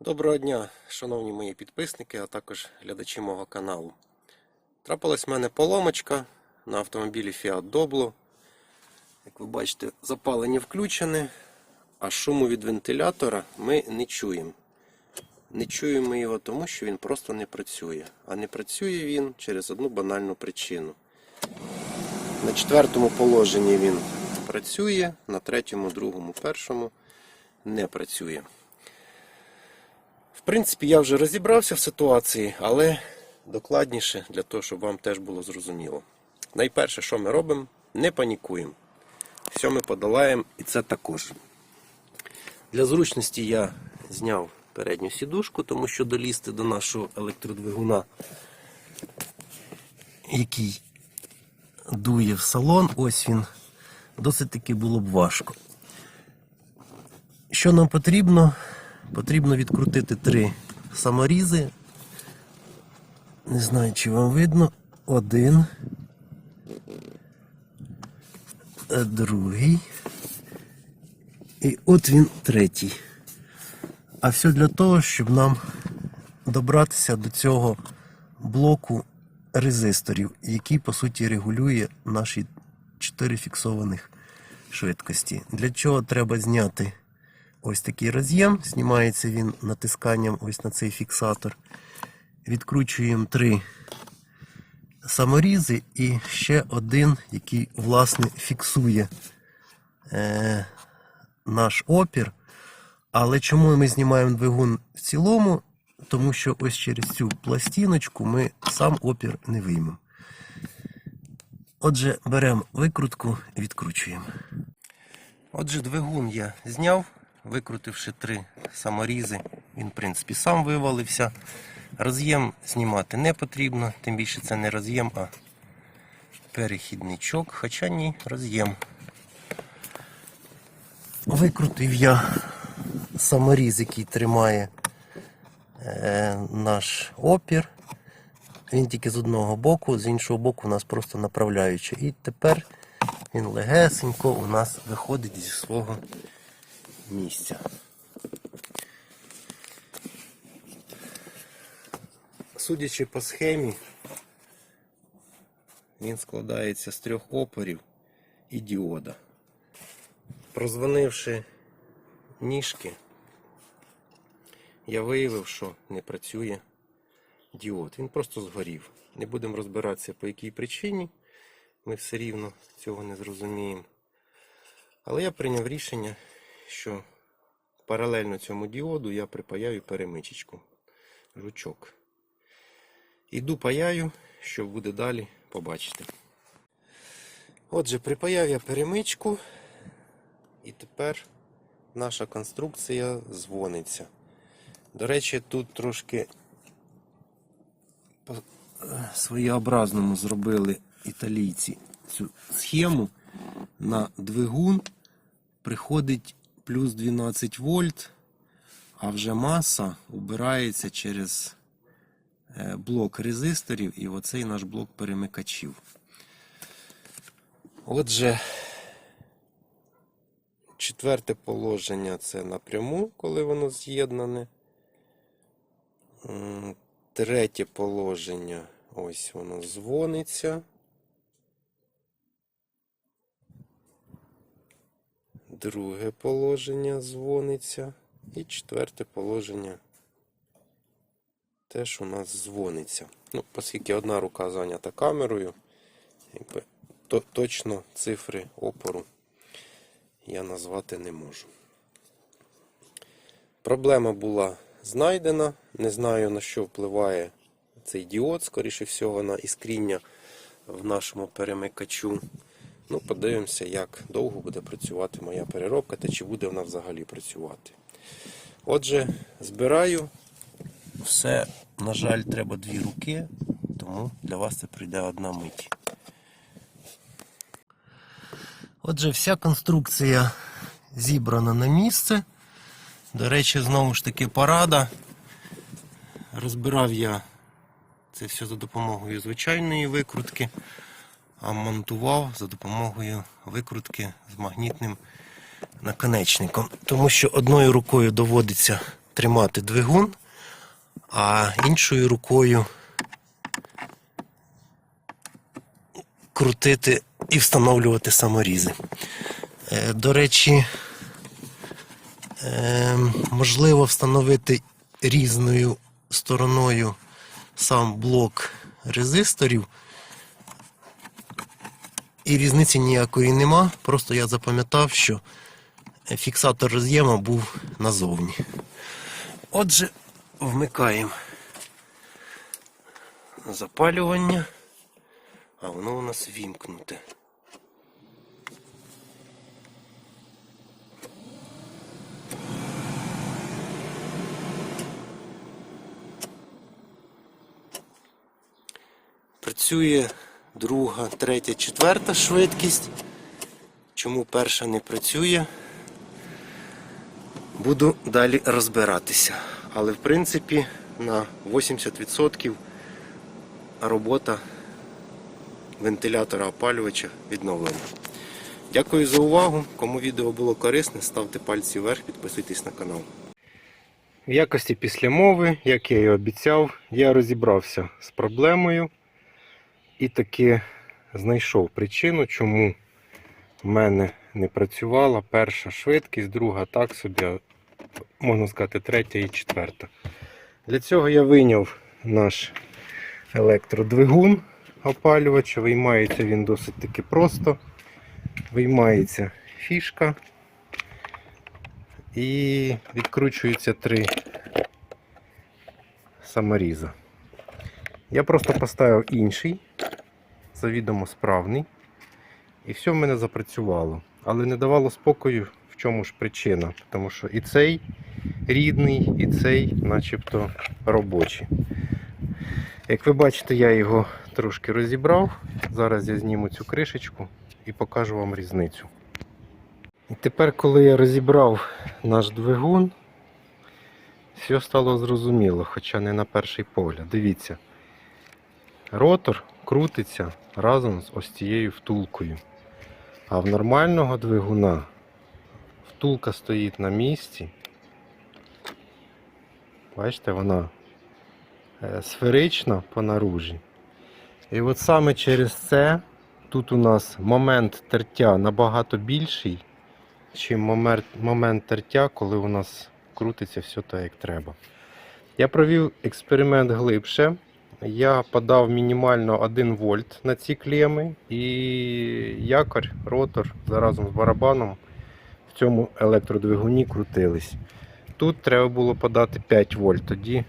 Доброго дня, шановні мої підписники, а також глядачі мого каналу. Трапилась в мене поломочка на автомобілі Fiat Doblo. Як ви бачите, запалення включене, а шуму від вентилятора ми не чуємо. Не чуємо його тому, що він просто не працює. А не працює він через одну банальну причину. На четвертому положенні він працює, на третьому, другому, першому не працює. Принципі, я вже розібрався в ситуації, але докладніше для того, щоб вам теж було зрозуміло. Найперше, що ми робимо, не панікуємо. Все ми подолаємо і це також. Для зручності я зняв передню сідушку, тому що долізти до нашого електродвигуна, який дує в салон, ось він, досить таки було б важко. Що нам потрібно? Потрібно відкрутити три саморізи. Не знаю, чи вам видно. Один. е, Другий. І от він третій. А все для того, щоб нам добратися до цього блоку резисторів, який по суті регулює наші чотири фіксованих швидкості. Для чого треба зняти ось такий роз'єм. Знімається він натисканням ось на цей фіксатор. Відкручуємо три саморізи і ще один, який власне фіксує е, наш опір. Але чому ми знімаємо двигун в цілому? Тому що ось через цю пластиночку ми сам опір не виймемо. Отже, беремо викрутку і відкручуємо. Отже, двигун я зняв, викрутивши три саморізи. Він, в принципі, сам вивалився. Роз'єм знімати не потрібно, тим більше це не роз'єм, а перехідничок, хоча ні, роз'єм. Викрутив я саморіз, який тримає е, наш опір. Він тільки з одного боку, з іншого боку у нас просто направляючи. І тепер він легесенько у нас виходить зі свого місця. Судячи по схемі, він складається з трьох опорів і діода. Прозвонивши ніжки, я виявив, що не працює діод. Він просто згорів. Не будемо розбиратися по якій причині. Ми все рівно цього не зрозуміємо. Але я прийняв рішення, що паралельно цьому діоду я припаяю перемичечку. Жучок. Іду паяю, що буде далі, побачите. Отже, припаяв я перемичку, і тепер наша конструкція дзвониться. До речі, тут трошки по е, своєобразному зробили італійці цю схему. На двигун приходить плюс 12 вольт, а вже маса убирається через е, блок резисторів і оцей наш блок перемикачів. Отже, четверте положення це напряму, коли воно з'єднане. Третє положення, ось воно дзвониться. Друге положення дзвониться. І четверте положення теж у нас дзвониться. Ну, оскільки одна рука зайнята камерою, якби, то точно цифри опору я назвати не можу. Проблема була знайдена. Не знаю на що впливає цей діод, скоріше всього, на іскріння в нашому перемикачу. Ну, подивимося, як довго буде працювати моя переробка та чи буде вона взагалі працювати. Отже, збираю. Все, на жаль, треба дві руки, тому для вас це прийде одна мить. Отже, вся конструкція зібрана на місце. До речі, знову ж таки парада. Розбирав я це все за допомогою звичайної викрутки, монтував за допомогою викрутки з магнітним наконечником. Тому що одною рукою доводиться тримати двигун, а іншою рукою крутити і встановлювати саморізи. Е, До речі, е, можливо встановити різною стороною сам блок резисторів. І різниці ніякої нема. Просто я запам'ятав, що фіксатор роз'єма був назовні. Отже, вмикаємо запалювання, а воно у нас вімкнуте. Працює друга, третя, четверта швидкість. Чому перша не працює? Буду далі розбиратися. Але в принципі на 80% робота вентилятора опалювача відновлена. Дякую за увагу. Кому відео було корисне, ставте пальці вверх, підписуйтесь на канал. В якості після мови, як я і обіцяв, я розібрався з проблемою і таки знайшов причину, чому в мене не працювала перша швидкість, друга так собі, можна сказати, третя і четверта. Для цього я вийняв наш електродвигун опалювача. Виймається він досить таки просто. Виймається фішка і відкручуються три саморіза. Я просто поставив інший, завідомо справний, і все в мене запрацювало. Але не давало спокою, в чому ж причина. Тому що і цей рідний, і цей начебто робочий. Як ви бачите, я його трошки розібрав. Зараз я зніму цю кришечку і покажу вам різницю. І тепер, коли я розібрав наш двигун, все стало зрозуміло, хоча не на перший погляд. Дивіться, ротор крутиться разом з ось цією втулкою. А в нормального двигуна втулка стоїть на місці. Бачите, вона е, сферична по наружі. І от саме через це тут у нас момент тертя набагато більший, ніж момент, момент тертя, коли у нас крутиться все так, як треба. Я провів експеримент глибше. Я подав мінімально 1 вольт на ці клеми і якорь, ротор заразом з барабаном в цьому електродвигуні крутились. Тут треба було подати 5 вольт, тоді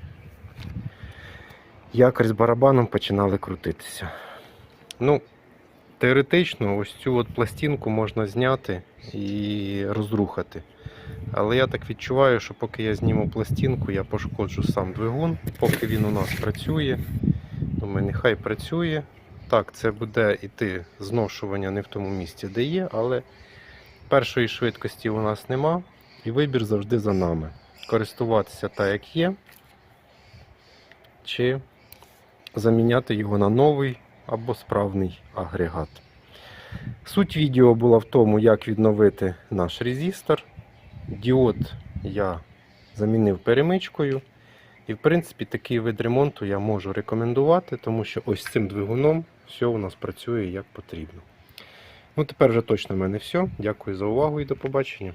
якорь з барабаном починали крутитися. Ну, теоретично ось цю от пластинку можна зняти і розрухати. Але я так відчуваю, що поки я зніму пластинку, я пошкоджу сам двигун, поки він у нас працює. Думаю, нехай працює. Так, це буде йти зношування не в тому місці, де є, але першої швидкості у нас нема, і вибір завжди за нами. Користуватися так, як є, чи заміняти його на новий або справний агрегат. Суть відео була в тому, як відновити наш резистор. Діод я замінив перемичкою. І, в принципі, такий вид ремонту я можу рекомендувати, тому що ось цим двигуном все у нас працює як потрібно. Ну, тепер вже точно в мене все. Дякую за увагу і до побачення.